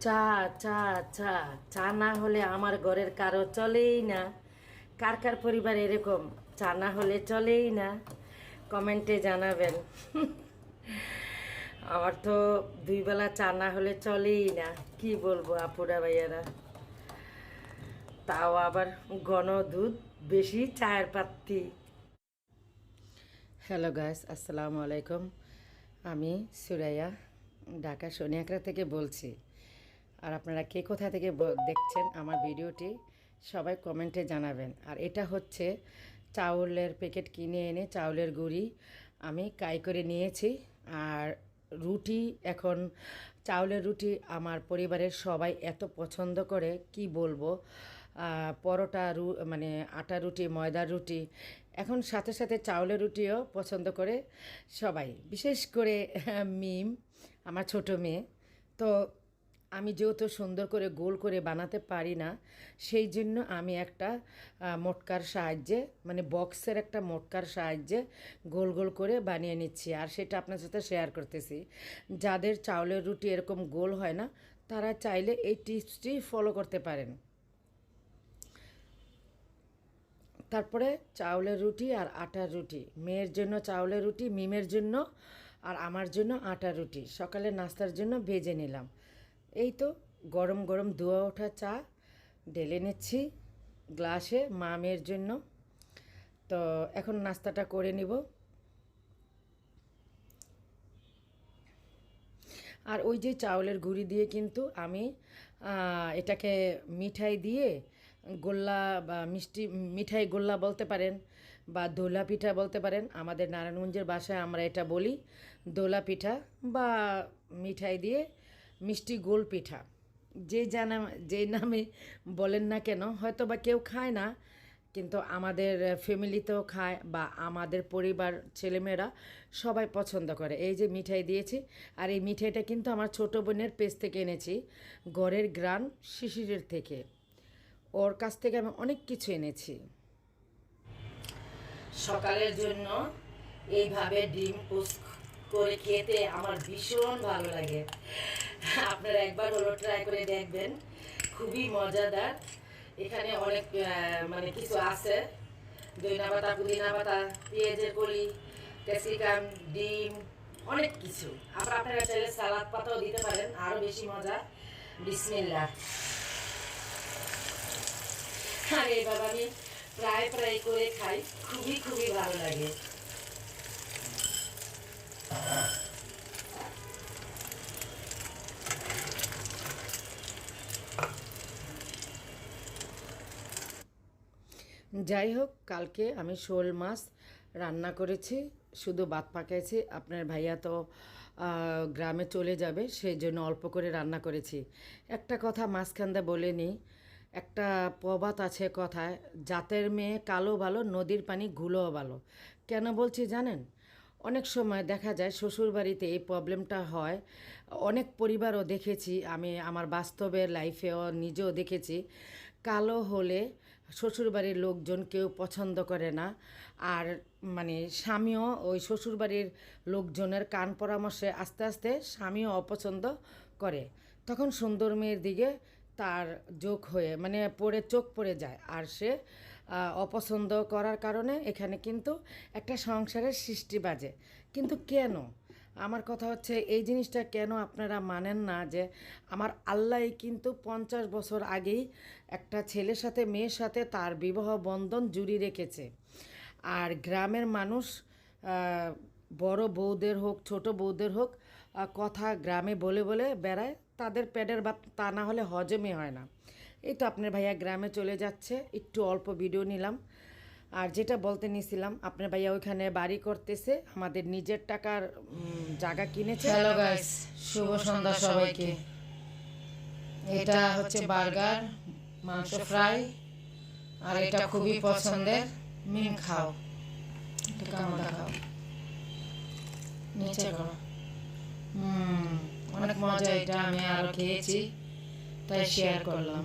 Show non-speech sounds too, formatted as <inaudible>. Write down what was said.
চা চা চা। চা না হলে আমার ঘরের কারও চলেই না। কার কার পরিবার এরকম? চা না হলে চলেই না। কমেন্টে জানাবেন। <laughs> আমার তো দুই বেলা চা না হলে চলেই না। কি বলব আপুরা ভাইয়ারা? তাও আবার ঘন দুধ, বেশি চায়ের পাত্তি। হ্যালো গাইস আসসালামু আলাইকুম। আমি সুরাইয়া, ঢাকা সোনিয়াকড়া থেকে বলছি। আর আপনারা কে কোথা থেকে দেখছেন আমার ভিডিওটি, সবাই কমেন্টে জানাবেন। আর এটা হচ্ছে চাউলের প্যাকেট কিনে এনে চাউলের গুঁড়ি আমি কাই করে নিয়েছি। আর রুটি এখন, চাউলের রুটি আমার পরিবারের সবাই এত পছন্দ করে, কি বলব? পরোটা রু মানে আটা রুটি, ময়দার রুটি, এখন সাথে সাথে চাউলের রুটিও পছন্দ করে সবাই। বিশেষ করে মিম, আমার ছোট মেয়ে। তো আমি যেহেতু সুন্দর করে গোল করে বানাতে পারি না, সেই জন্য আমি একটা মোটকার সাহায্যে মানে বক্সের একটা মোটকার সাহায্যে গোল গোল করে বানিয়ে নিচ্ছি। আর সেটা আপনার সাথে শেয়ার করতেছি। যাদের চাউলের রুটি এরকম গোল হয় না, তারা চাইলে এই টিপসটি ফলো করতে পারেন। তারপরে চাউলের রুটি আর আটার রুটি। মেয়ের জন্য চাউলের রুটি, মিমের জন্য আর আমার জন্য আটার রুটি। সকালে নাস্তার জন্য ভেজে নিলাম। এই তো গরম গরম ধোয়া ওঠা চা, ঢেলে নিচ্ছি গ্লাসে মা জন্য। তো এখন নাস্তাটা করে নিব। আর ওই যে চাউলের গুঁড়ি দিয়ে কিন্তু আমি এটাকে মিঠাই দিয়ে গোল্লা বা মিষ্টি, মিঠাই গোল্লা বলতে পারেন বা দোলা পিঠা বলতে পারেন। আমাদের নারায়ণগঞ্জের বাসায় আমরা এটা বলি দোলা পিঠা বা মিঠাই দিয়ে মিষ্টি গোল পিঠা। যে জানা, যে নামে বলেন না কেন, হয়তো বা কেউ খায় না, কিন্তু আমাদের ফ্যামিলিতেও খায় বা আমাদের পরিবার, ছেলেমেয়েরা সবাই পছন্দ করে। এই যে মিঠাই দিয়েছি, আর এই মিঠাইটা কিন্তু আমার ছোট বোনের পেজ থেকে এনেছি, গড়ের গ্রান শিশিরের থেকে। ওর কাছ থেকে আমি অনেক কিছু এনেছি। সকালের জন্য এইভাবে ডিম পোস্ট করে খেতে আমার ভীষণ ভালো লাগে। আপনারা একবার হলো ট্রাই করে দেখবেন। খুবই মজাদার। এখানে অনেক মানে কিছু আছে। দইনা পাতা পুদিনা পাতা পেঁয়াজের কলি, ক্যাপসিকাম, ডিম, অনেক কিছু। আবার আপনারা চাইলে সালাদ পাতাও দিতে পারেন। আরও বেশি মজা। বিসমিল্লা আর এইভাবে আমি প্রায় প্রায় করে খাই। খুবই খুবই ভালো লাগে। যাই হোক, কালকে আমি শোল মাছ রান্না করেছি, শুধু ভাত পাকাইছি। আপনার ভাইয়া তো গ্রামে চলে যাবে সেই জন্য অল্প করে রান্না করেছি। একটা কথা মাঝখানদা বলে নিই, একটা প্রবাদ আছে কথায়, জাতের মেয়ে কালো ভালো, নদীর পানি ঘুলোও ভালো। কেন বলছি জানেন? অনেক সময় দেখা যায় শ্বশুরবাড়িতে এই প্রবলেমটা হয়। অনেক পরিবারও দেখেছি, আমি আমার বাস্তবের লাইফেও নিজেও দেখেছি, কালো হলে শ্বশুরবাড়ির লোকজন কেউ পছন্দ করে না। আর মানে স্বামীও ওই শ্বশুরবাড়ির লোকজনের কান পরামর্শে আস্তে আস্তে স্বামীও অপছন্দ করে। তখন সুন্দর মেয়ের দিকে তার যোগ হয়ে মানে পড়ে, চোখ পড়ে যায়। আর সে অপছন্দ করার কারণে এখানে কিন্তু একটা সংসারের সৃষ্টি বাজে। কিন্তু কেন? আমার কথা হচ্ছে এই জিনিসটা কেন আপনারা মানেন না যে আমার আল্লাহ কিন্তু পঞ্চাশ বছর আগেই একটা ছেলের সাথে, মেয়ের সাথে তার বিবাহ বন্ধন জুড়ি রেখেছে। আর গ্রামের মানুষ বড় বউদের হোক, ছোট বউদের হোক কথা গ্রামে বলে বলে বেড়ায়, তাদের পেটের ভাত তা না হলে হজমে হয় না। এই তো আপনার ভাইয়া গ্রামে চলে যাচ্ছে, একটু অল্প ভিডিও নিলাম। আর যেটা বলতে নিছিলাম, আপনার ভাইয়া ওইখানে বাড়ি করতেছে, আমাদের নিজের টাকার জায়গা কিনেছে। হ্যালো গাইস শুভ সন্ধ্যা সবাইকে। এটা হচ্ছে বার্গার, মাংস ফ্রাই, আর এটা খুবই পছন্দের, মিম খাও। একটু কামড়া খাও নিচে করো। অনেক মজা এটা, আমি আরও খেয়েছি, তাই শেয়ার করলাম।